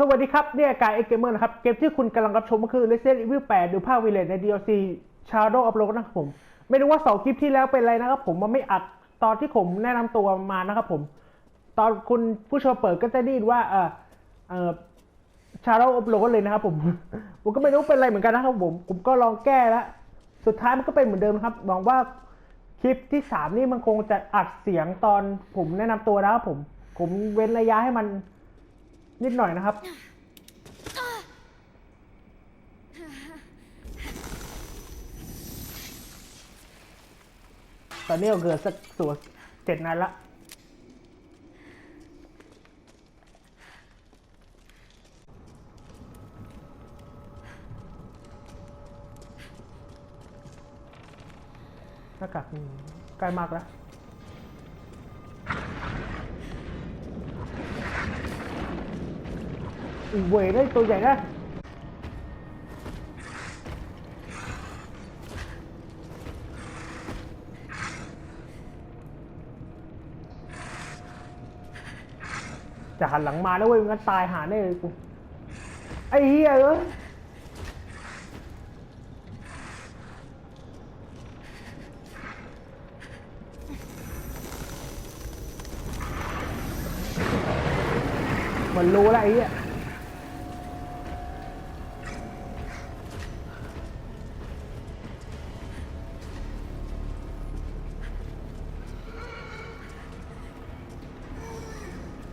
สวัสดีครับเนี่ยกายเอ็กเกมเมอร์นะครับ เกมที่คุณกำลังรับชมก็คือ Resident Evil 8ดูภาควิเลตใน DLC Shadow of Road นะครับผม ไม่รู้ว่าสองคลิปที่แล้วเป็นอะไรนะครับผมมันไม่อัดตอนที่ผมแนะนำตัวมานะครับผม ตอนคุณผู้ชมเปิดก็จะได้ยินว่าเออเออ Shadow of Road เลยนะครับผม ผมก็ไม่รู้เป็นอะไรเหมือนกันนะครับผม ผมก็ลองแก้แล้ว สุดท้ายมันก็เป็นเหมือนเดิมครับหวังว่าคลิปที่สามนี่มันคงจะอัดเสียงตอนผมแนะนำตัวนะครับผม ผมเว้นระยะให้มัน นิดหน่อยนะครับ ตอนนี้เราเกิดสักตัวเจ็ดนัดละหน้ากากใกล้มากแล้ว อีเวยได้ตัวใหญ่นะจะหันหลังมาแล้วเว้ยงั้นตายหาแน่เลยกูไอ้เหี้ยเอ้ยมันรู้แล้วไอ้เหี้ย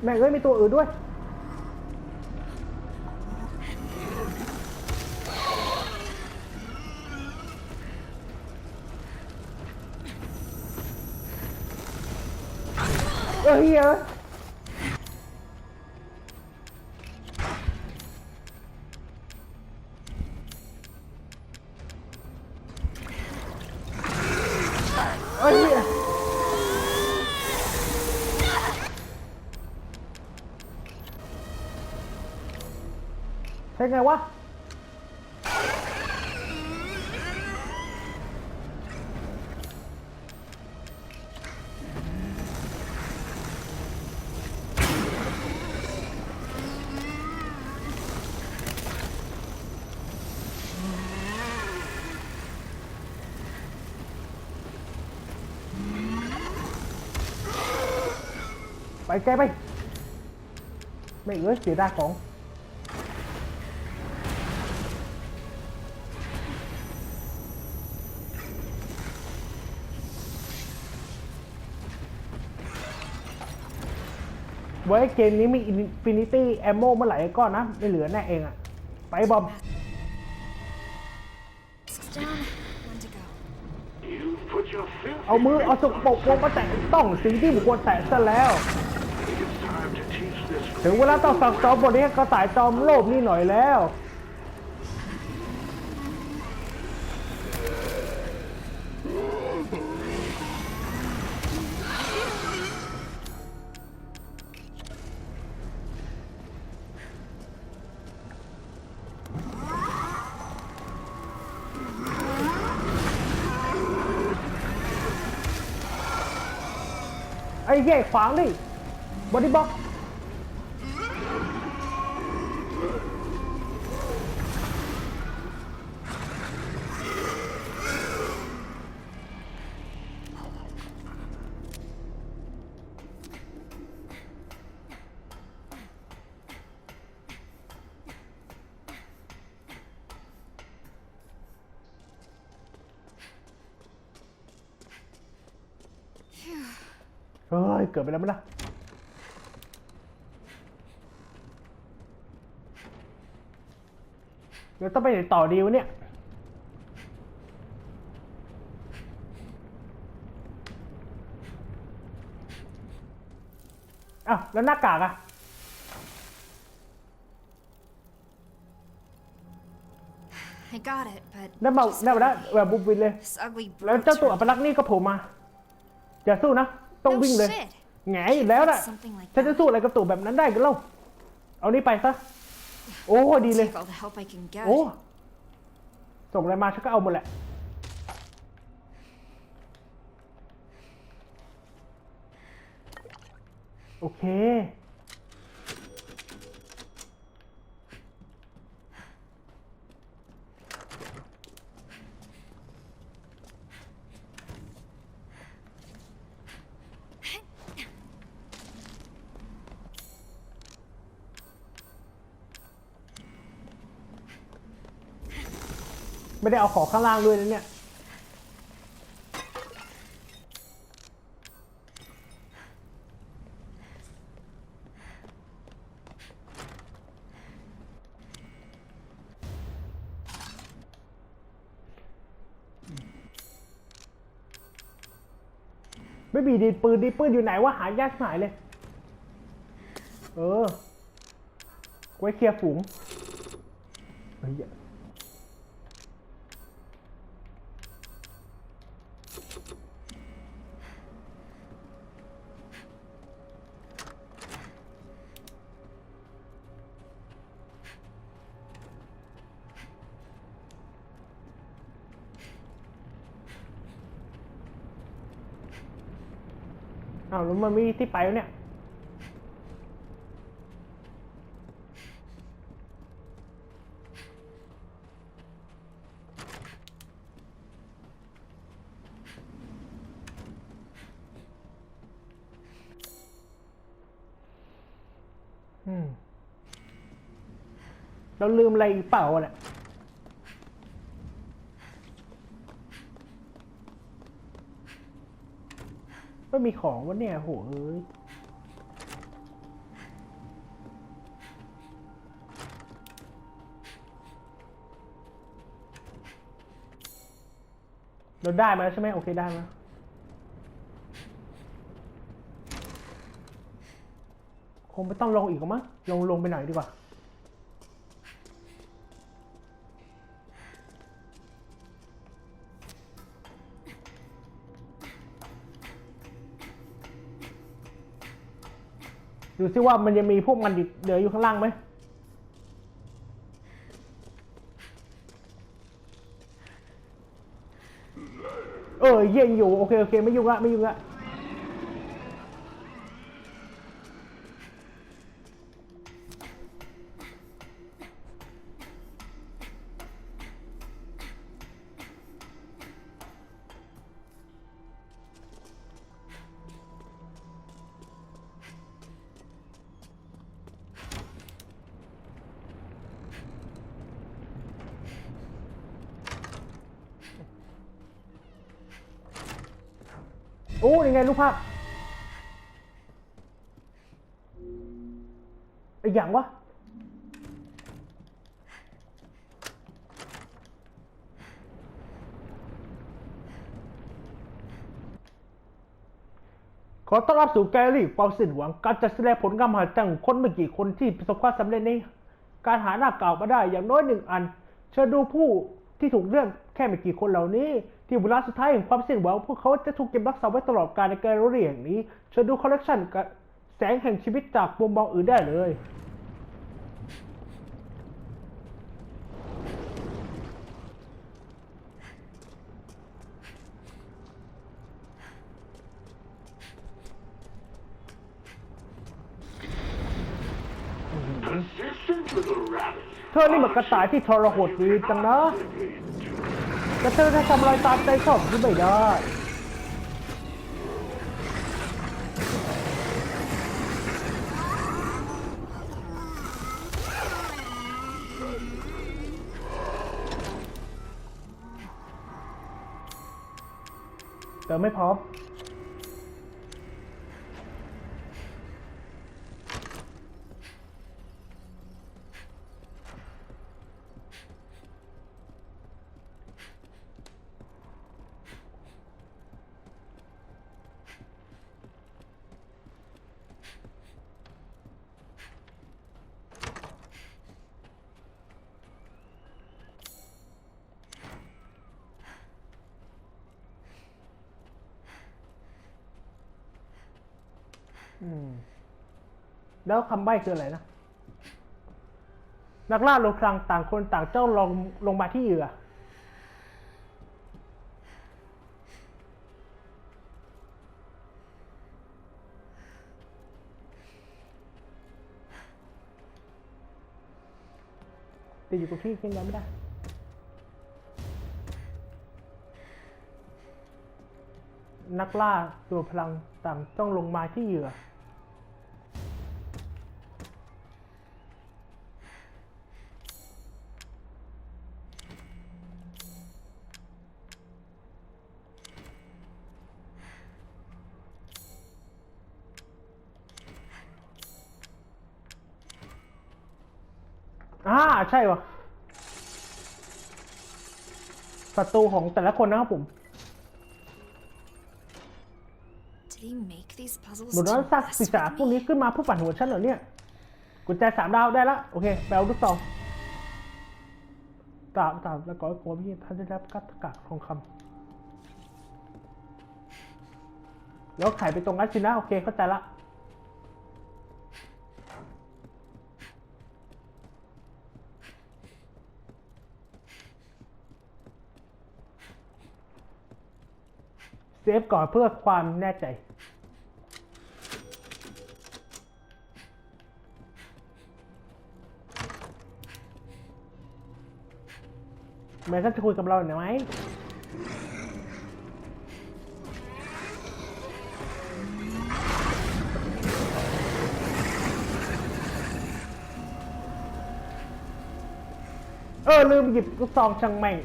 แม่งเอ้ยมีตัวอื่นด้วย เอ้ยเอ้ย ใช่ไงวะไปแก ไว้เกมนี้มีอินฟินิตี้แอมโมเมื่อไหร่ก็นะไม่เหลือแน่เองอะไปบอม เอามือเอาสกปรกลงมาแตะต้องสิ่งที่บุคคลแตะซะแล้ว ถึงเวลาต้องสั่งสอนบทนี้กระต่ายจอมโลภนี่หน่อยแล้ว แย่ขวางดิบอดี้บ็อกซ์ ฮ้ย เกิดไปแล้วมั้ยนะเดี๋ยวต้องไปไหนต่อดีวะเนี่ย อ้าว แล้วหน้ากากอะ I got it, but นั่นมา just นั่นมาแล้วแบบบุบวินเลย this ugly แล้ว brute เจ้าตัว turned- อัปลักษณ์นี่ก็โผล่มา อย่าสู้นะ ต้อง No วิ่งเลย shit. แหงอยู่แล้วน่ะ Something like ฉันจะ that. สู้อะไรกับตัวแบบนั้นได้กันเล่าเอานี่ไปซะโอ้ดีเลย Take all the help I can get. โอ้ส่งอะไรมาฉันก็เอาหมดแหละโอเค ไม่ได้เอาของข้างล่างด้วยนะเนี่ย ไม่มีดีปืนดีปืนอยู่ไหนวะหายากหายเลย เออ ไว้เคลียร์ฝูงเฮ้ย มันมีที่ไปวเนี่ย อืม เราลืมอะไรอีกเปล่าเนี่ย ไม่มีของวะเนี่ยโหเอ้ยเราได้มาแล้วใช่ไหมโอเคได้มาคงไม่ต้องลงอีกหรอมั้งลงลงไปหน่อยดีกว่า ดูซิว่ามันยังมีพวกมันอีกเหลืออยู่ข้างล่างไหมเออเย็นอยู่โอเคโอเคไม่ยุ่งละไม่ยุ่งละ ขอต้อนรับสู่แกลลี่ความสิ้นหวังการจัดแสดงผลงานมหาจรรย์ของคนไม่กี่คนที่ประสบความสำเร็จในการหาหน้ากากมาได้อย่างน้อยหนึ่งอัน เชิญดูผู้ที่ถูกเลือกแค่ไม่กี่คนเหล่านี้ ที่เวลาสุดท้ายแห่งความสิ้นหวังพวกเขาจะถูกเก็บรักษาไว้ตลอดกาลในแกลเลอรี่แห่งนี้ เชิญดูคอลเลกชันแสงแห่งชีวิตจากมุมมองอื่นได้เลย rabbit. เธอนี่มันกระต่ายที่ทรหดดีจังนะแต่เธอจะทำอะไรตามใจชอบที่ไม่ได้เติมไม่พร้อม แล้วคำใบ้คืออะไรนะ นักล่าลงครังต่างคนต่างเจ้าลงลงมาที่เหยื่อ ติดอยู่กับที่เคลื่นย้ายไม่ได้นักล่าตัวพลังต่างต้องลงมาที่เหยื่อ อ่าใช่วะศัตรูของแต่ละคนนะครับผม Did he make these puzzles หนูนั้น to สร้าง mess ปริศนา with พวก me? นี้ขึ้นมาเพื่อปั่นหัวฉันเหรอเนี่ยกุญแจสามดาวได้ละโอเคแปลลูกซองตามตามแล้วก็กลัวพี่ท่านได้รับกัตกะทองคำแล้วไขไปตรงนั้นสินะโอเคเข้าใจละ เซฟก่อนเพื่อความแน่ใจแม่ก็จะคุยกับเราหน่อยไหมเออลืมหยิบลูกซองช่างแม่ง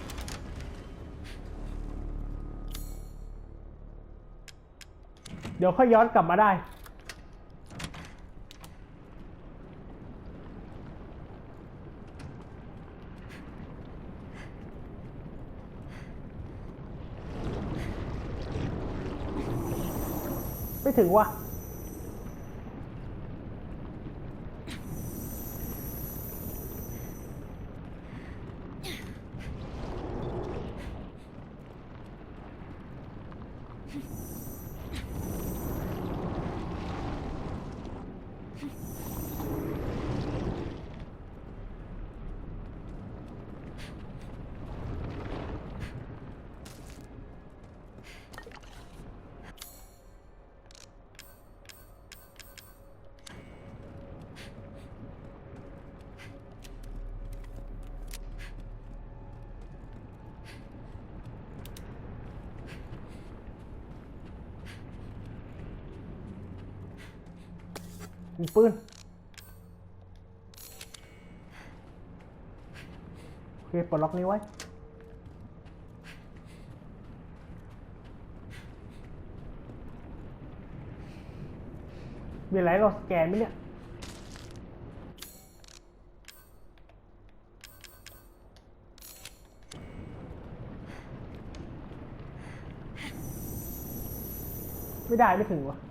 เดี๋ยวค่อยย้อนกลับมาได้ ไม่ถึงว่ะ มีปืนโอเคปลดล็อกนี้ไว้ มีอะไรเราสแกนไหมเนี่ยไม่ได้ไม่ถึงวะ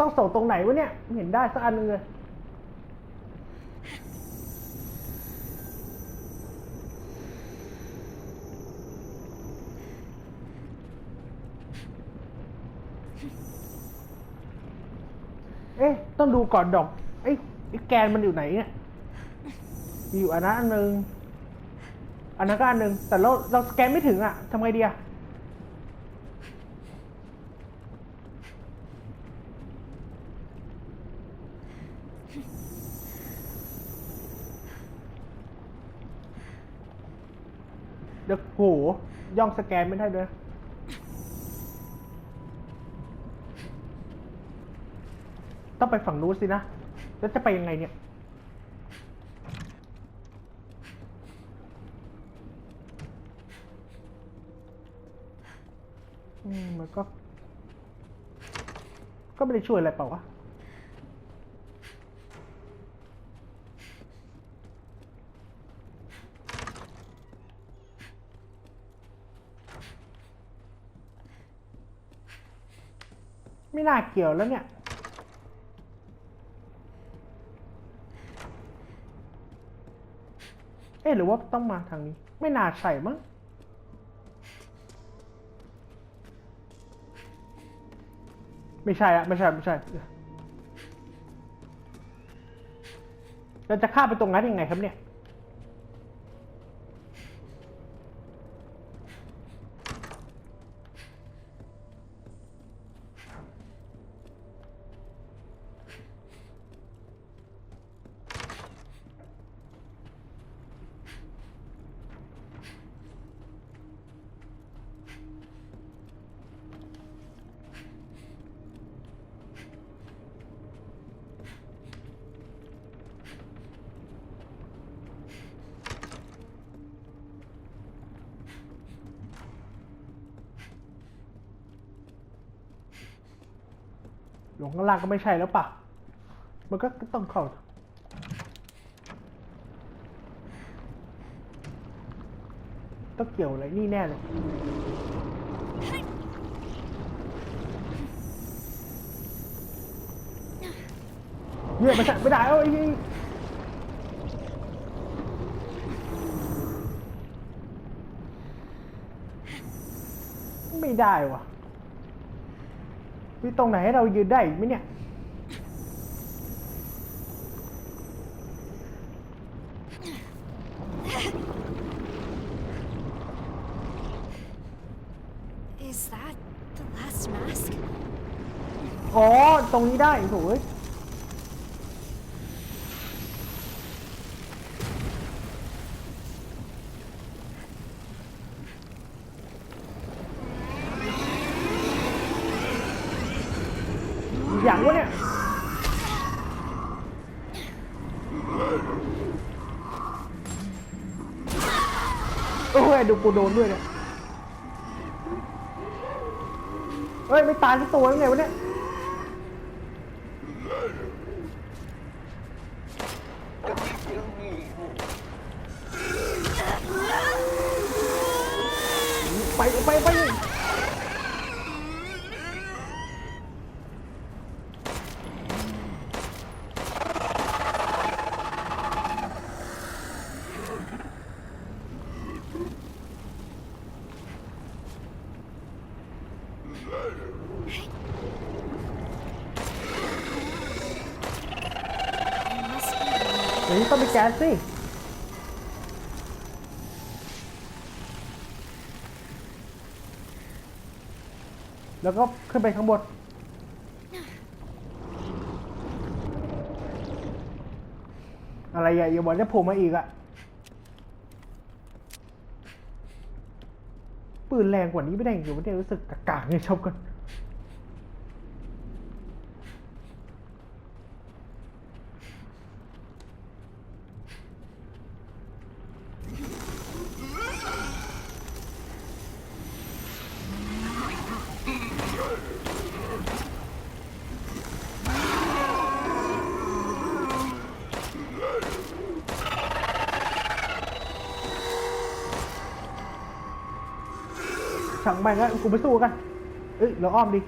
ต้องส่งตรงไหนวะเนี่ย เห็นได้สักอันหนึงเลย เอ๊ะ ต้องดูก่อนดอกไอ้ไอ้แกนมันอยู่ไหนเนี่ย อยู่อันนั้นอันหนึง อันนั้นก็อันหนึง แต่เราเราสแกนไม่ถึงอะทำไงดีอะ เดี๋ยวโหย่องสแกนไม่ได้ด้วยต้องไปฝั่งนู้นสินะ แล้วจะไปยังไงเนี่ย อืมมันก็ ก็ไม่ได้ช่วยอะไรเปล่าวะ ไม่น่าเกี่ยวแล้วเนี่ย เอ๊ะหรือว่าต้องมาทางนี้ ไม่น่าใช่มั้งไม่ใช่อะไม่ใช่ไม่ใช่เราจะข้าไปตรงนั้นยังไงครับเนี่ย ลงข้างล่างก็ไม่ใช่แล้วปะมันก็ต้องเข้าต้องเกี่ยวอะไรนี่แน่เลยเนี่ยไม่ใช่ไม่ได้เอ้ยไม่ได้วะ มีตรงไหนให้เรายืนได้อีกไหมเนี่ย Is that the last mask? อ๋อ ตรงนี้ได้โถ่เอ้ยอย่างวะเนี่ย โอ้ย ดู กูโดนด้วยเนี่ย เฮ้ย ไม่ตายสักตัวยังไงวะเนี่ย ไปไปไป เดี๋ยวนี้ต้องไปแก๊สสิแล้วก็ขึ้นไปข้างบนอะไรอะอย่าบอกจะโผล่มาอีกอะ ปืนแรงกว่านี้ไม่ได้อยู่ไม่ได้รู้สึกกากๆเนี่ยชอบกัน ช่างแม่งแล้วกูไปสู้กัน เอ้ยเราอ้อมดิ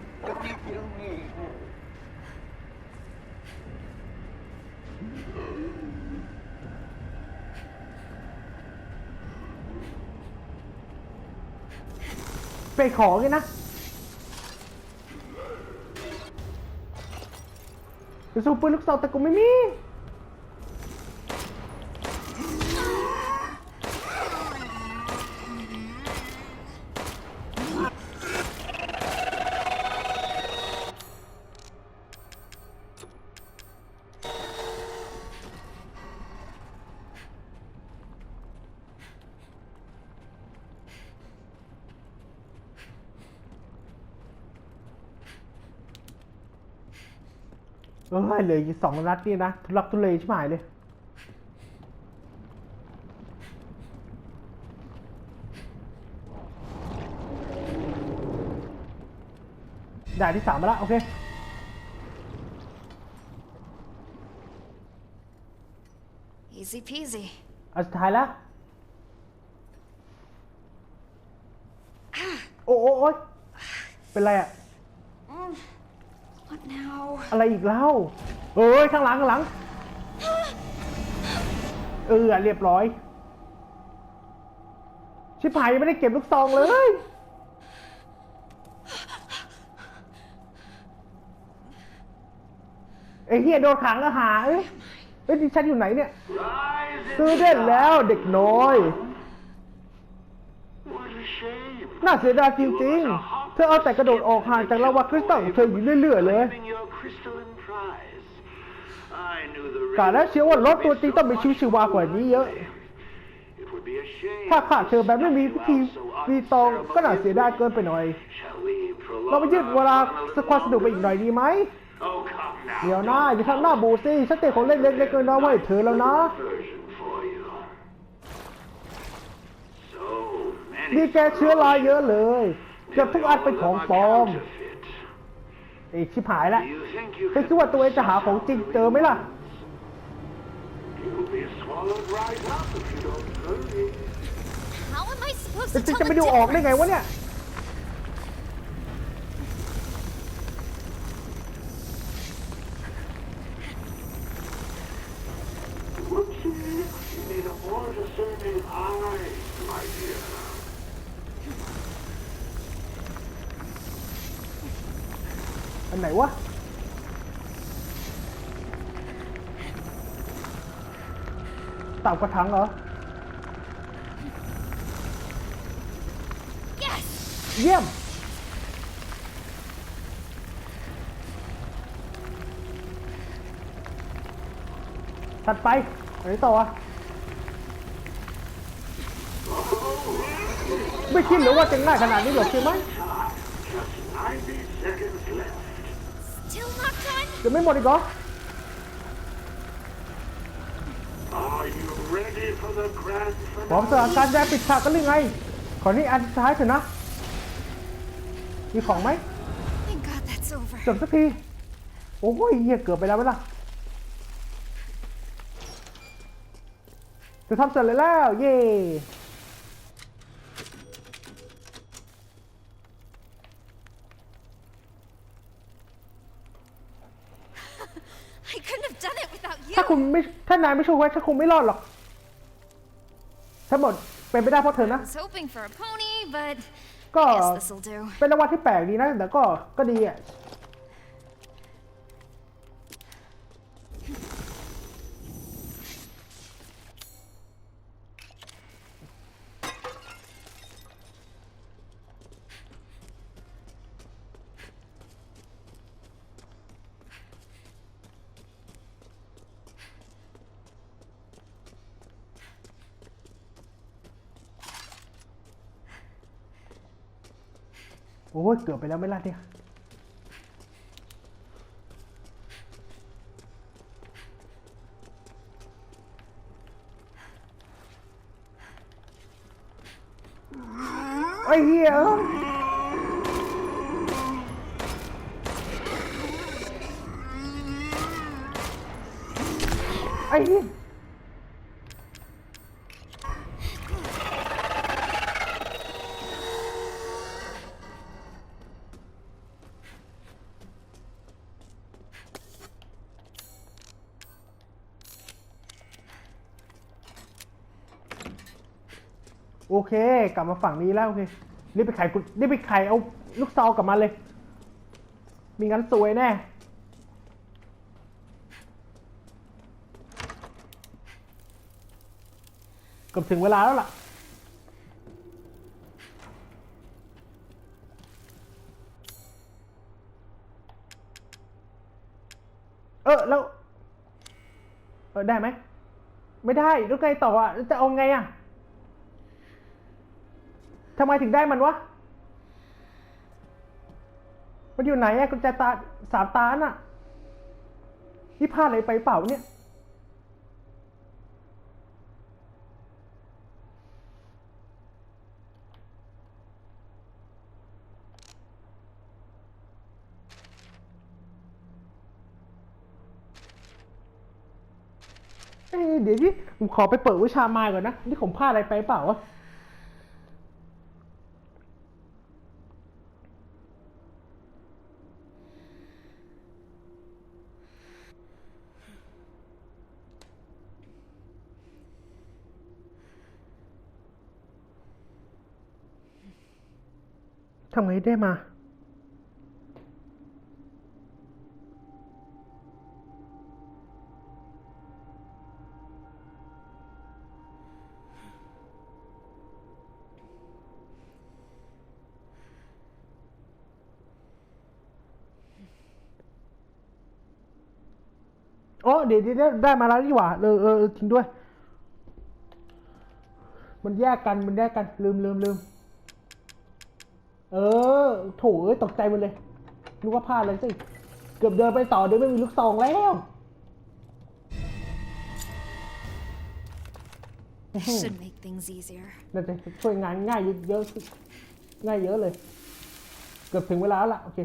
ไปขอกันนะไปสู้ปืนลูกซองแต่กูไม่มี เออเหลยสองนัดนี่นะทุลักทุเลชิบหายเลย ด่านที่สามมาแล้วโอเค Easy peasy. อันสุดท้ายแล้วโอ้โอ้โอ้ยเป็นไรอะ What now? อะไรอีกเล่าเอ้ยข้างหลังข้างหลัง เออเรียบร้อย ชิบหายยังไม่ได้เก็บลูกซองเลย ไอ้เฮียโดนขังอาหารเอ้ยเอ้ยดิฉันอยู่ไหนเนี่ย Rise ซื้อได้แล้วเด็กน้อย What a shame. น่าเสียดายจริงๆเธอเอาแต่กระโดดออกห่างจากลาวาคริสตัลของเธออยู่เรื่อยๆเลย Claiming your crystalline prize. I knew the กาแล้วเชื่อว่ารถตัวจริงต้องมีชีวิตชีวากว่านี้เยอะ It would be a shame ถ้าขาดเธอแบบไม่มีพิธี to allow so รีตองก็น่าเสียดายเกินไปหน่อย Shall we prolong เราไปยืดเวลา our fun a สักความสนุกไป little อีกหน่อยดีไหม Oh, come now. เดี๋ยวนะอย่าทำหน้าบูซี่ฉันเตะของเล่นเล็กๆน้อยๆไว้ให้เธอแล้วนะ Version for you. So many นี่แกเชื้อรายเยอะเลย เกือบทุกอันเป็นของปลอมไอ้ชิบหายแล้วเคอคิดว่าตัวเองจะหาของจริงเจอไหมล่ะ จะจะไปดูออกได้ไงวะเนี่ย ไหนวะต่ากระถังเหรอ Yes! เยี่ยม ถัดไปอันนี้ต่อวะไม่คิดหรือว่าจะง่ายขนาดนี้หรอกใช่ไหม not done? จะไม่หมดอีกเหรอ Are you ready for the grand พร้อมส finale? ถานการณ์แย่ปิดฉากกันหรือไง ขอนี่อันสุดท้ายเถอะนะ มีของไหม Thank God that's over. จบสักที โอ้ยเหี้ยเกือบไปแล้วไหมล่ะจะทำเสร็จเลยแล้ว เย่ I couldn't have done it without you. ถ้า คุณไม่ถ้านายไม่ช่วยไว้ฉันคงไม่รอดหรอกทั้งหมดเป็นไปได้เพราะเธอนะ I was hoping for a pony, but ก็ I guess this'll do. เป็นรางวัลที่แปลกดีนะแต่ก็ก็ดีอะ โอ้ยเกือบไปแล้วไม่ล่ะเนี่ยไอ้เหี้ยไอ้เหี้ย เค กลับมาฝั่งนี้แล้วโอเครีบไปไขกุรีบไปไขเอาลูกซองกลับมาเลย มีงั้นสวยแน่เกือบถึงเวลาแล้วล่ะเออแล้วเออได้ไหม ไม่ได้แล้วไงต่ออะจะเอาไงอะ ทำไมถึงได้มันวะ มันอยู่ไหนอะกุญแจตาสามตาน่ะ นี่พลาดอะไรไปเปล่าเนี่ย เอ้ยเดี๋ยวนี้ผมขอไปเปิดวิชามายก่อนนะ นี่ผมพลาดอะไรไปเปล่าวะำไงได้มาอ๋อเดี๋ยวดีได้มาแล้วนี่หว่าเออเออเออจริงด้วย มันแยกกันมันแยกกันลืมลืมลืม เออโถเอ้ยตกใจหมันเลยนึกว่าพลาดอะไรสิเกือบเดินไปต่อเดี๋ยวไม่มีลูกซองแล้ว This should make things easier. น่าจะช่วยงานง่ายเยอะๆง่ายเยอะเลย เกือบถึงเวลาแล้วล่ะโอเค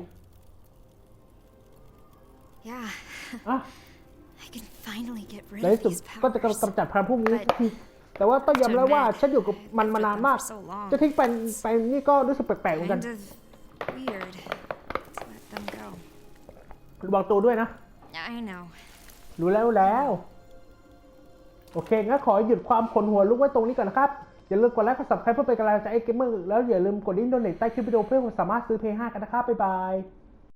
Yeah, อะ I can finally get rid ใน of ที่สุด these ก็จะ powers. กำจัดพลังพวกนี้สักที แต่ว่าต้องยอมรับว่าฉันอยู่กับมันมานานมาก จะทิ้งไปไปนี่ก็รู้สึกแปลกๆเหมือนกัน Kind of weird to let them go. ระวังตัวด้วยนะ I know. รู้แล้วแล้ว โอเคงั้นขอหยุดความขนหัวลุกไว้ตรงนี้ก่อนนะครับ อย่าลืมกดไลค์กด subscribe เพื่อเป็นกำลังใจให้เกมเมอร์แล้วอย่าลืมกดลิงก์โดเนทใต้คลิปวิดีโอเพื่อผมสามารถซื้อเพย์5กันนะครับ บ๊ายบาย